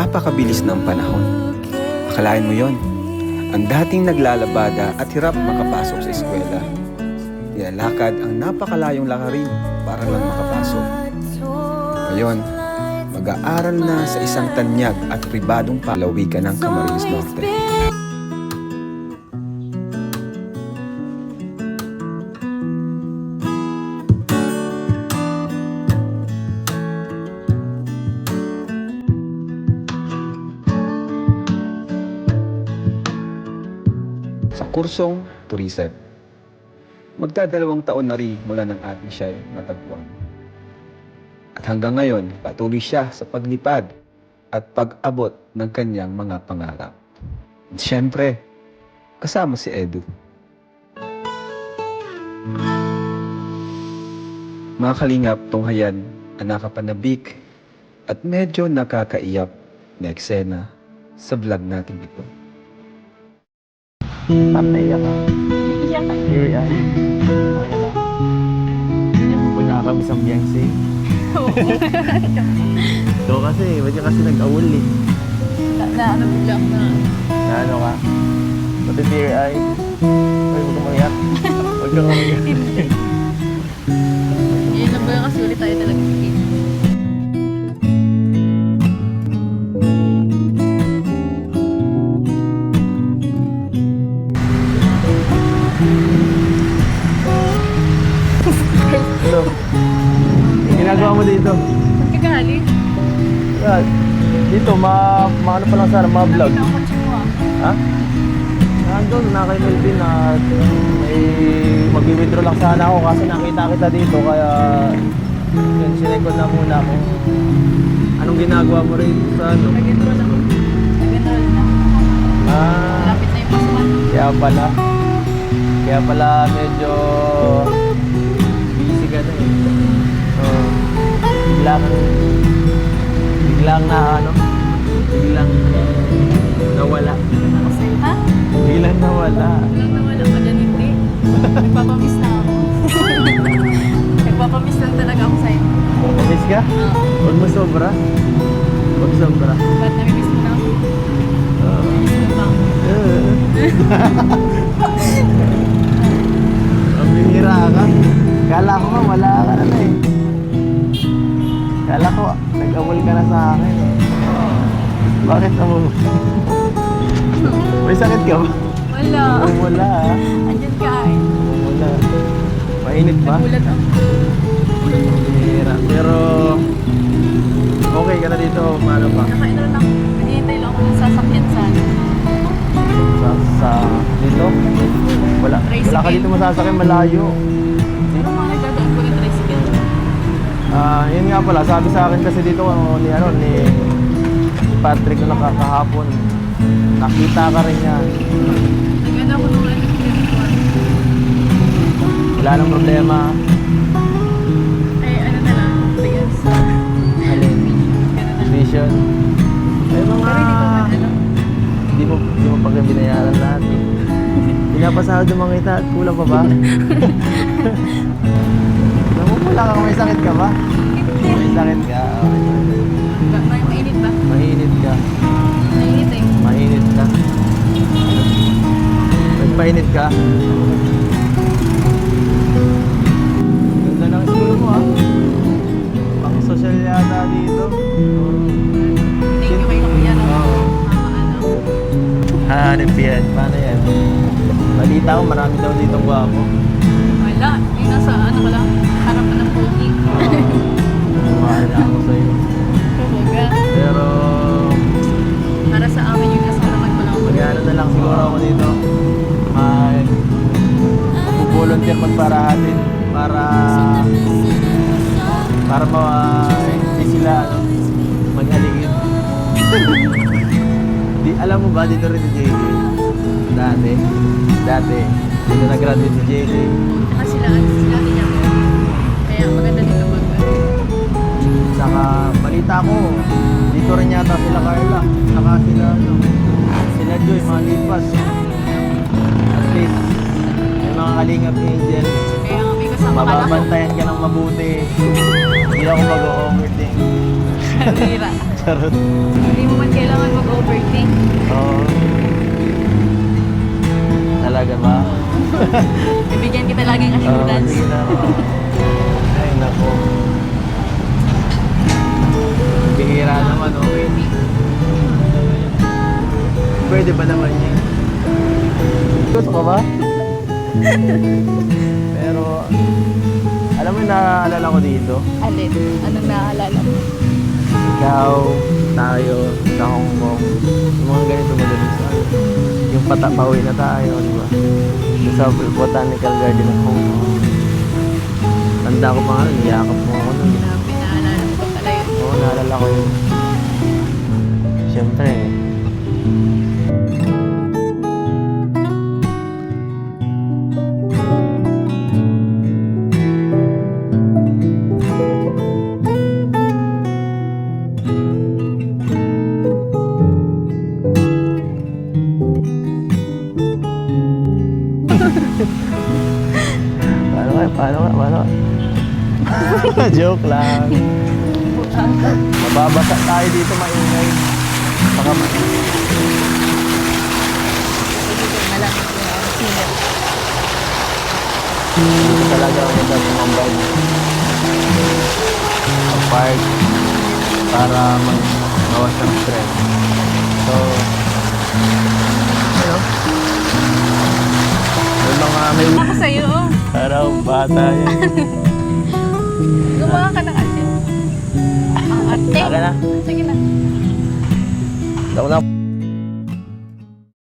napakabilis ng panahon. Akalain mo yon, ang dating naglalabada at hirap makapasok sa eskwela. Nilalakad ang napakalayong lakarin para lang makapasok. Ngayon, mag-aaral na sa isang tanyag at pribadong palawigan ng Camarines Norte. Sa kursong Tourism. Magdadalawang taon na rin mula ng ating siya natagpuan. At hanggang ngayon, patuloy siya sa paglipad at pag-abot ng kanyang mga pangarap. At syempre, kasama si Edu. Mga kalingap, tunghayan ang nakapanabik at medyo nakakaiyak na eksena sa vlog natin ito. Tatay ako. Iyak ka. Teary eye. Okay na. Punta kami sa Beyonce. Ito kasi, ba't ka kasi nag-awol eh. Na, na ano bigla ako na. Na ano ka? Pati teary eye. Ay, huwag ka umiyak. Huwag ka umiyak. Yun lang ba yung kasi ulit tayo talaga sige. Ito. Ginagawa mo dito. Kagaling. Yan. Dito, ma, ma ano pa lang sana, ma vlog. Nakita ko kotse mo ah. Ha? Nandun, na kay Melvin na eh, mag-withdraw lang sana ako kasi nakita kita dito kaya yun, sinekod na muna kung anong ginagawa mo rin sa ano. Nag-enroll na. Nag-enroll na. Ah, Lapit na yung pasukan. kaya pala. Kaya pala medyo biglang, biglang na ano, biglang nawala. Kasi, ha? Biglang nawala. Walang nawala ka dyan, hindi. Nagpapamiss na ako. Nagpapamiss lang talaga ako sa'yo. Miss ka? Ah, Huwag mo sobra. Huwag sobra. ba't namimiss mo na ako? Uh, pa. Ang bihira ka. Kala ko nga wala ka na na eh. Kala ko nag-awol ka na sa akin. Bakit ako? May sakit ka ba? Wala. Oo, wala ah. Andyan ka eh. Wala. Mainit ba? Nagulat ako. Bihira. Pero okay ka na dito. Paano pa? Naka-enroll ako. Naghihintay lang ako ng sasakyan sana. Sa, sa dito? Wala. Wala ka dito masasakyan malayo. Ah, yun nga pala, sabi sa akin kasi dito ano, ni ano ni Patrick na nakakahapon. Nakita ka rin niya. Naganda ako nung ano, pinag-iwan. Wala nang problema. Ay, ano na lang, Prius. Alin? Vision. Mga hindi ko man, ano, hindi mo hindi mo pag binayaran lahat. Pinapasahod yung mga kita at kulang pa ba? Namumula ka may sakit ka ba? May sakit ka. Okay. ba- may mainit ba? Mainit ka. Mainit eh. Mainit ka. Nagpainit ka. Balita ko marami daw dito gwapo. Wala. Yung nasa, ano ka lang, harapan ng pogi. Wala ako sa'yo. Kumbaga. Pero Para sa amin yung nasa harapan ko lang. mag-ano na lang siguro ako dito. Mag volunteer magparahatin para para ma hindi sila ano, maghaligid. Di alam mo ba dito rin si JJ? Dati. Dati. Dito nag-graduate si JJ. Mga sila, sila din yan. Kaya maganda dito mag Saka balita ko, dito rin yata sila Carla. Saka sila ano, sila Joy, mga lipas. At least, may mga kalingap angel. Kaya nga may kasama ka lang. Mababantayan ka ng mabuti. Hindi ako mag-overthink. Bira. Charot. Hindi mo man kailangan mag-overthink. Bibigyan kita laging Oo, assurance. sige na. Ay, nako. Bihira naman, okay. Pwede ba naman yan? Gusto ka ba? Pero, alam mo, naaalala ko dito. Alin? Anong naaalala mo? Ikaw, tayo, sa Hong Kong. Yung mga ganito madaling sa ano. Yung pata, pauwi na tayo, di ba? Yung sa Botanical Garden ng Hong Kong. Tanda ko pa nga, niyakap mo ako nun. Oo, naalala ko yun. Ka? Joke lang. Mababasa tayo dito maingay. Baka yung. Dito talaga ako dapat tumambay. Mag-park para mag-gawas ng stress. So, ano? May mga may Ako sa'yo. Araw, bata yun. Gumawa ka ng ate. Ang ate. Na. Sige na. Ako na.